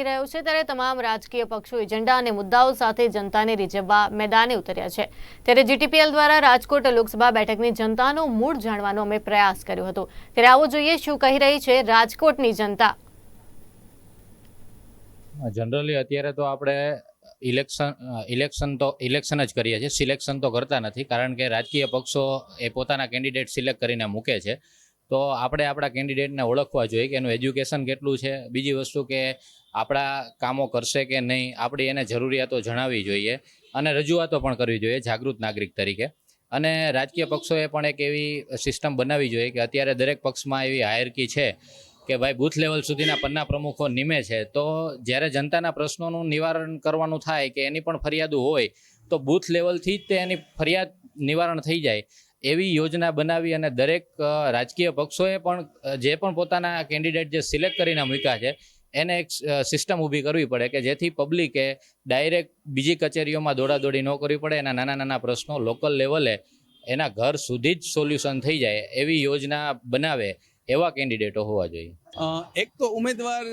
બાકી રહ્યો છે ત્યારે તમામ રાજકીય પક્ષો એજન્ડા અને મુદ્દાઓ સાથે જનતાને રીઝવવા મેદાને ઉતર્યા છે. ત્યારે જીટીપીએલ દ્વારા રાજકોટ લોકસભા બેઠકની જનતાનો મૂળ જાણવાનો અમે પ્રયાસ કર્યો હતો. ત્યારે આવો જોઈએ શું કહી રહી છે રાજકોટની જનતા. જનરલી અત્યારે તો આપણે ઇલેક્શન ઇલેક્શન તો, ઇલેક્શન જ કરીએ છીએ. સિલેક્શન તો કરતા નથી, કારણ કે રાજકીય પક્ષો એ પોતાના કેન્ડિડેટ સિલેક્ટ કરીને મૂકે છે. તો આપણે આપણા કેન્ડિડેટને ઓળખવા જોઈએ કે એનું એજ્યુકેશન કેટલું છે. બીજી વસ્તુ કે આપણા કામો કરશે કે નહીં, આપણી એને જરૂરિયાતો જણાવવી જોઈએ અને રજૂઆતો પણ કરવી જોઈએ જાગૃત નાગરિક તરીકે. અને રાજકીય પક્ષોએ પણ એક એવી સિસ્ટમ બનાવવી જોઈએ કે અત્યારે દરેક પક્ષમાં એવી હાયરકી છે કે ભાઈ બૂથ લેવલ સુધીના પન્ના પ્રમુખો નિમે છે. તો જ્યારે જનતાના પ્રશ્નોનું નિવારણ કરવાનું થાય કે એની પણ ફરિયાદો હોય, તો બૂથ લેવલથી જ તે એની ફરિયાદ નિવારણ થઈ જાય. એવી યોજના બનાવી અને દરેક રાજકીય પક્ષોએ પણ જે પણ પોતાના કેન્ડિડેટ જે સિલેક્ટ કરીને મૂક્યા છે, એને એક સિસ્ટમ ઊભી કરવી પડે કે જેથી પબ્લિકે ડાયરેક્ટ બીજી કચેરીઓમાં દોડાદોડી ન કરવી પડે, એના નાના નાના પ્રશ્નો લોકલ લેવલે એના ઘર સુધી જ સોલ્યુશન થઈ જાય એવી યોજના બનાવે એવા કેન્ડિડેટો હોવા જોઈએ. એક તો ઉમેદવાર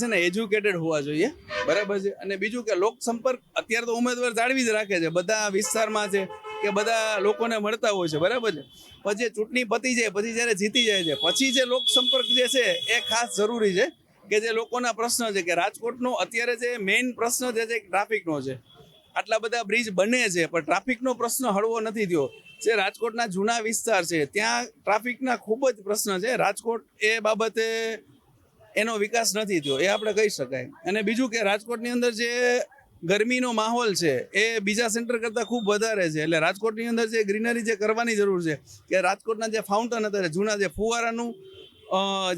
છે ને એજ્યુકેટેડ હોવા જોઈએ, બરાબર છે. અને બીજું કે લોક સંપર્ક અત્યારે તો ઉમેદવાર જાળવી જ રાખે છે. બધા વિસ્તારમાં છે. કે બધા લોકોને મળતા હોય છે, બરાબર છે? પછી ચૂંટણી પતી જાય, પછી જ્યારે જીતી જાય છે, પછી જે લોક સંપર્ક જે છે એ ખાસ જરૂરી છે કે જે લોકોના પ્રશ્ન છે કે રાજકોટનો અત્યારે જે મેઇન પ્રશ્ન જે છે ટ્રાફિકનો છે. આટલા બધા બ્રિજ બને છે, પણ ટ્રાફિકનો પ્રશ્ન હળવો નથી થયો. જે રાજકોટના જૂના વિસ્તાર છે, ત્યાં ટ્રાફિકના ખૂબ જ પ્રશ્ન છે. રાજકોટ એ બાબતે એનો વિકાસ નથી થયો, એ આપણે કહી શકાય. અને બીજું કે રાજકોટની અંદર જે ગરમીનો માહોલ છે, એ બીજા સેન્ટર કરતાં ખૂબ વધારે છે. એટલે રાજકોટની અંદર જે ગ્રીનરી જે કરવાની જરૂર છે, કે રાજકોટના જે ફાઉન્ટન હતા જૂના જે ફુવારાનું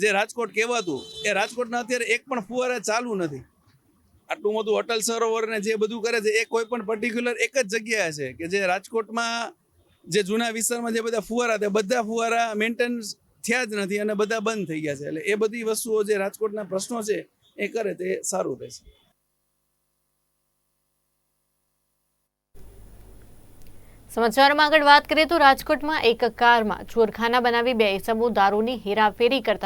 જે રાજકોટ કહેવાતું, એ રાજકોટના અત્યારે એક પણ ફુવારા ચાલુ નથી. આટલું મોટું અટલ સરોવર ને જે બધું કરે છે, એ કોઈ પણ પર્ટિક્યુલર એક જ જગ્યા છે, કે જે રાજકોટમાં જે જૂના વિસ્તારમાં જે બધા ફુવારા તે બધા ફુવારા મેન્ટેનન્સ થયા જ નથી અને બધા બંધ થઈ ગયા છે. એટલે એ બધી વસ્તુઓ જે રાજકોટના પ્રશ્નો છે, એ કરે તે સારું રહેશે. સમાચારમાં આગળ વાત કરીએ તો રાજકોટમાં એક કારમાં ચોરખાના બનાવી બે સમૂહ દારૂની હેરાફેરી કરતા